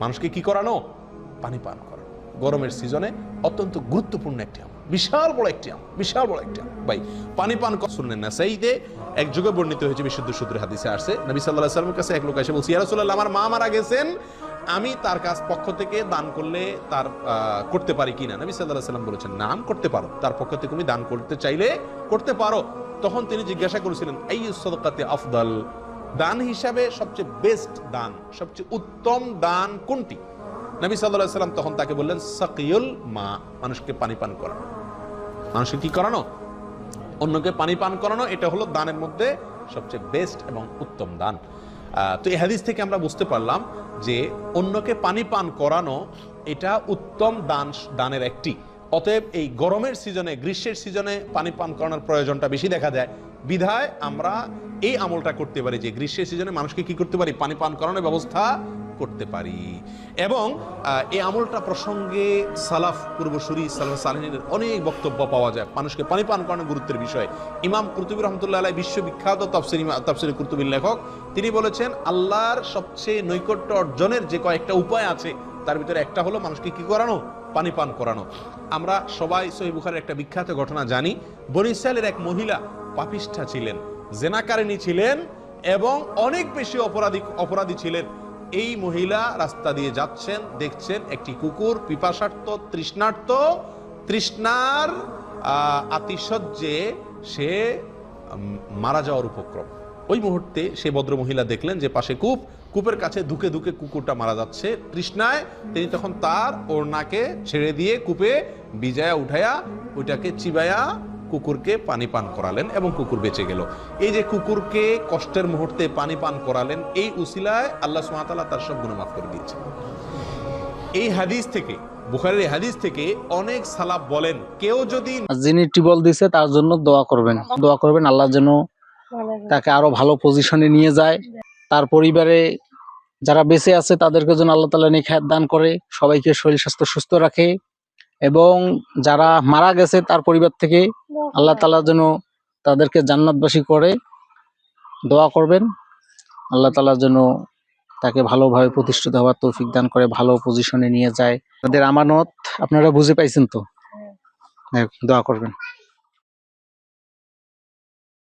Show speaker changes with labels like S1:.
S1: মানুষকে কি করানো? পানি পান করানো। গরমের সিজনে অত্যন্ত গুরুত্বপূর্ণ একটি আমল। বিশাল বড় একটি আমল। বিশাল বড় একটি আমল। ভাই, পানি পান শুনলেন না সেইদে এক যুগে বর্ণিত হয়েছে বিশুদ্ধ সূত্রে হাদিসে আসছে। নবী সাল্লাহ সাল্লামের কাছে এক লোক এসে বলছি ইয়ারসুল্লাহ আমার মা মারা গেছেন। আমি তার কাছ পক্ষ থেকে দান করলে তার করতে পারি কিনা? নবী সাল্লাহ সাল্লাম বলেছেন, নাম করতে পারো। তার পক্ষ থেকে তুমি দান করতে চাইলে করতে পারো। তখন তিনি জিজ্ঞাসা করেছিলেন এই সদকাতে আফদল? দান হিসাবে সবচেয়ে বেস্ট দান, সবচেয়ে উত্তম দান কোনটি? নবী সাল্লাহ সাল্লাম তখন তাকে বললেন সাকিউল মা, মানুষকে পানি পান করানো। মানুষকে কি করানো? অন্যকে পানি পান করানো, এটা হলো দানের মধ্যে সবচেয়ে বেস্ট এবং উত্তম দান। তো এই হাদিস থেকে আমরা বুঝতে পারলাম যে অন্যকে পানি পান করানো, এটা উত্তম দান, দানের একটি। অতএব এই গরমের সিজনে, গ্রীষ্মের সিজনে পানি পান করানোর প্রয়োজনটা বেশি দেখা যায় বিধায় আমরা এই আমলটা করতে পারি যে, গ্রীষ্মের সিজনে মানুষকে কি করতে পারি? পানি পান করানোর ব্যবস্থা করতে পারি। এবং এই আমলটা প্রসঙ্গে সালাফ পূর্বসূরি সালাফ সালিনের অনেক বক্তব্য পাওয়া যায়। মানুষকে পানি পান করানোর গুরুত্বের বিষয়। ইমাম কুরতুবী রহমতুল্লাহ আলাই বিশ্ববিখ্যাত তফসির তফসির কুরতুবীর লেখক, তিনি বলেছেন, আল্লাহর সবচেয়ে নৈকট্য অর্জনের যে কয়েকটা উপায় আছে, তার ভিতরে একটা হলো মানুষকে কি করানো? পানি পান করানো। আমরা সবাই সহি বুখারের একটা বিখ্যাত ঘটনা জানি। বনিসালের এক মহিলা পাপিষ্ঠা ছিলেন জেনাকারিনী ছিলেন এবং অনেক বেশি অপরাধী অপরাধী ছিলেন। এই মহিলা রাস্তা দিয়ে যাচ্ছেন, দেখছেন একটি কুকুর, পিপাসার্থ, তৃষ্ণার্থ। তৃষ্ণার আতিশয্যে সে মারা যাওয়ার উপক্রম। ওই মুহূর্তে সে ভদ্র মহিলা দেখলেন যে পাশে কূপ, কূপের কাছে ধুকে ধুকে কুকুরটা মারা যাচ্ছে। তৃষ্ণায় তিনি তখন তার ওড়নাকে ছেড়ে দিয়ে কূপে বিজায়া উঠায়া ওইটাকে চিবায়া কুকুরকে পানি পান করালেন এবং কুকুর বেঁচে গেল। এই যে কুকুরকে কষ্টের মুহূর্তে পানি পান করালেন, এই উসিলায় আল্লাহ সুমাতাল্লাহ তার সব গুণ মাফ করে দিয়েছেন। এই হাদিস থেকে, বুখারের হাদিস থেকে অনেক সালাফ বলেন, কেউ যদি
S2: যিনি টিবল দিছে তার জন্য দোয়া করবেন। দোয়া করবেন আল্লাহ যেন তাকে আরও ভালো পজিশনে নিয়ে যায়। তার পরিবারে যারা বেঁচে আছে তাদেরকে যেন আল্লাহ তালা নিখাত দান করে সবাইকে শরীর স্বাস্থ্য সুস্থ রাখে এবং যারা মারা গেছে তার পরিবার থেকে আল্লাহ তালা যেন তাদেরকে জান্নাতবাসী করে। দোয়া করবেন। আল্লাহ তালা যেন তাকে ভালোভাবে প্রতিষ্ঠিত হওয়ার তৌফিক দান করে ভালো পজিশনে নিয়ে যায়। তাদের আমানত আপনারা বুঝে পাইছেন তো? হ্যাঁ, দোয়া করবেন।